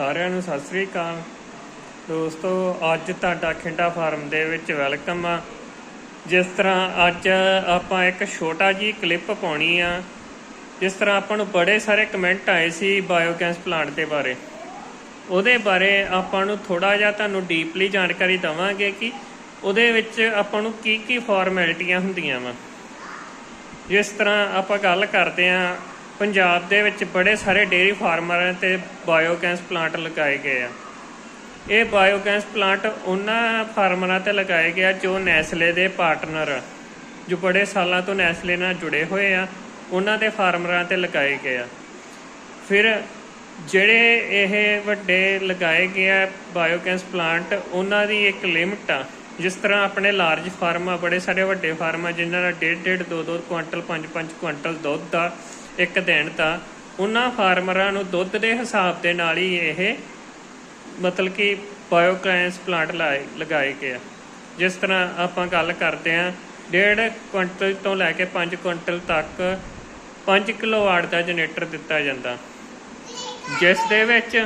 ਸਾਰਿਆਂ ਨੂੰ ਸਤਿ ਸ੍ਰੀ ਅਕਾਲ। ਦੋਸਤੋ, ਅੱਜ ਤੁਹਾਡਾ ਖਿੰਡਾ ਫਾਰਮ ਦੇ ਵਿੱਚ ਵੈਲਕਮ ਆ। ਜਿਸ ਤਰ੍ਹਾਂ ਅੱਜ ਆਪਾਂ ਇੱਕ ਛੋਟਾ ਜੀ ਕਲਿੱਪ ਪਾਉਣੀ ਆ। ਜਿਸ ਤਰ੍ਹਾਂ ਆਪਾਂ ਨੂੰ ਬੜੇ ਸਾਰੇ ਕਮੈਂਟ ਆਏ ਸੀ ਬਾਇਓਗੈਸ ਪਲਾਂਟ ਦੇ ਬਾਰੇ। ਉਹਦੇ ਬਾਰੇ ਆਪਾਂ ਨੂੰ ਥੋੜਾ ਜਿਹਾ ਤੁਹਾਨੂੰ ਡੀਪਲੀ ਜਾਣਕਾਰੀ ਦਵਾਂਗੇ ਕਿ ਉਹਦੇ ਵਿੱਚ ਆਪਾਂ ਨੂੰ ਕੀ ਕੀ ਫਾਰਮੈਲਿਟੀਆਂ ਹੁੰਦੀਆਂ ਵਾ। ਜਿਸ ਤਰ੍ਹਾਂ ਆਪਾਂ ਗੱਲ ਕਰਦੇ ਆਂ ਪੰਜਾਬ ਦੇ ਵਿੱਚ ਬੜੇ ਸਾਰੇ ਡੇਅਰੀ ਫਾਰਮਰਾਂ ਤੇ ਬਾਇਓਗੈਸ ਪਲਾਂਟ ਲਗਾਏ ਗਏ ਆ। ਇਹ ਬਾਇਓਗੈਸ ਪਲਾਂਟ ਉਹਨਾਂ ਫਾਰਮਰਾਂ ਤੇ ਲਗਾਏ ਗਏ ਜੋ ਨੈਸਲੇ ਦੇ ਪਾਰਟਨਰ ਜੋ ਬੜੇ ਸਾਲਾਂ ਤੋਂ ਨੈਸਲੇ ਨਾਲ ਜੁੜੇ ਹੋਏ ਆ, ਉਹਨਾਂ ਦੇ ਫਾਰਮਰਾਂ ਤੇ ਲਗਾਏ ਗਏ ਆ। ਫਿਰ ਜਿਹੜੇ ਇਹ ਵੱਡੇ ਲਗਾਏ ਗਏ ਆ ਬਾਇਓਗੈਸ ਪਲਾਂਟ, ਉਹਨਾਂ ਦੀ ਇੱਕ ਲਿਮਟ ਆ ਜਿਸ ਤਰ੍ਹਾਂ ਆਪਣੇ ਲਾਰਜ ਫਾਰਮ ਆ, ਬੜੇ ਸਾਰੇ ਵੱਡੇ ਫਾਰਮ ਆ, ਜਿਨ੍ਹਾਂ ਦਾ ਡੇਢ ਡੇਢ ਦੋ ਦੋ ਕੁਇੰਟਲ ਪੰਜ ਪੰਜ ਕੁਇੰਟਲ ਦੁੱਧ ਦਾ ਇੱਕ ਦਿਨ ਦਾ, ਉਹਨਾਂ ਫਾਰਮਰਾਂ ਨੂੰ ਦੁੱਧ ਦੇ ਹਿਸਾਬ ਦੇ ਨਾਲ ਹੀ ਇਹ ਮਤਲਬ ਕਿ ਬਾਇਓਗੈਸ ਪਲਾਂਟ ਲਾਏ, ਲਗਾਏ ਗਏ ਆ। ਜਿਸ ਤਰ੍ਹਾਂ ਆਪਾਂ ਗੱਲ ਕਰਦੇ ਆ ਡੇਢ ਕੁਇੰਟਲ ਤੋਂ ਲੈ ਕੇ 5 ਕੁਇੰਟਲ ਤੱਕ 5 ਕਿਲੋਵਾਟ ਦਾ ਜਨਰੇਟਰ ਦਿੱਤਾ ਜਾਂਦਾ। ਜਿਸ ਦੇ ਵਿੱਚ